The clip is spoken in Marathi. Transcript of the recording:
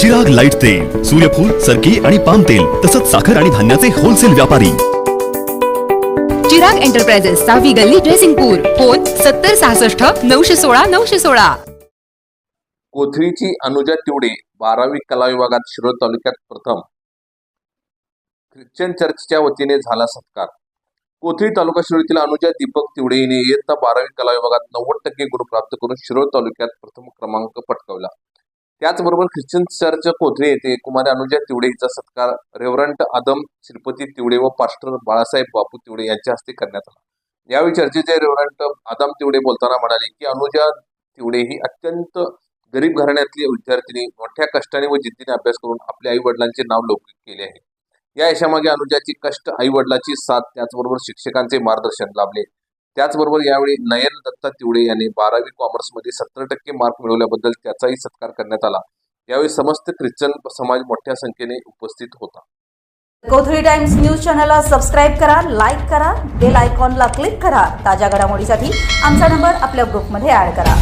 जग लाइट तेल सूर्यफूल सरकी आणि पाम तेल तसंच साखर आणि धान्याचे होलसेल व्यापारी. चिराग एंटरप्राइजेस सहावी गल्ली ड्रेसिंगपूर फोन सत्तर सहासष्ट नऊशे सोळा नऊशे सोळा. कोथळीची अनुजा तिवडे बारावी कला विभागात शिरोळ तालुक्यात प्रथम. ख्रिश्चन चर्चच्या वतीने झाला सत्कार. कोथळी तालुका शिरोळीतील अनुजा दीपक तिवडे हिने इयत्ता बारावी कला विभागात नव्वद टक्के गुण प्राप्त करून शिरोळ तालुक्यात प्रथम क्रमांक पटकावला. त्याचबरोबर ख्रिश्चन चर्च कोथळी येथे कुमारी अनुजा तिवडे हिचा सत्कार रेव्हरंट आदम श्रीपती तिवडे व पास्टर बाळासाहेब बापू तिवडे यांच्या हस्ते करण्यात आला. यावेळी चर्चेचे रेव्हरंट आदम तिवडे बोलताना म्हणाले की अनुजा तिवडे ही अत्यंत गरीब घराण्यातली विद्यार्थिनी मोठ्या कष्टाने व जिद्दीने अभ्यास करून आपल्या आई वडिलांचे नाव लौकिक केले आहे. या यशामागे अनुजाची कष्ट आई वडिलाची साथ त्याचबरोबर शिक्षकांचे मार्गदर्शन लाभले. त्याचबरोबर यावेळी नयन दत्ता तिवडे यांनी बारावी कॉमर्समध्ये सत्तर टक्के मार्क मिळवल्याबद्दल त्याचाही सत्कार करण्यात आला. यावेळी समस्त ख्रिश्चन समाज मोठ्या संख्येने उपस्थित होता. कोथळी टाइम्स न्यूज चॅनलला सबस्क्राईब करा लाईक करा बेल आयकॉनला क्लिक करा. ताज्या घडामोडीसाठी आमचा नंबर आपल्या ग्रुपमध्ये ऍड करा.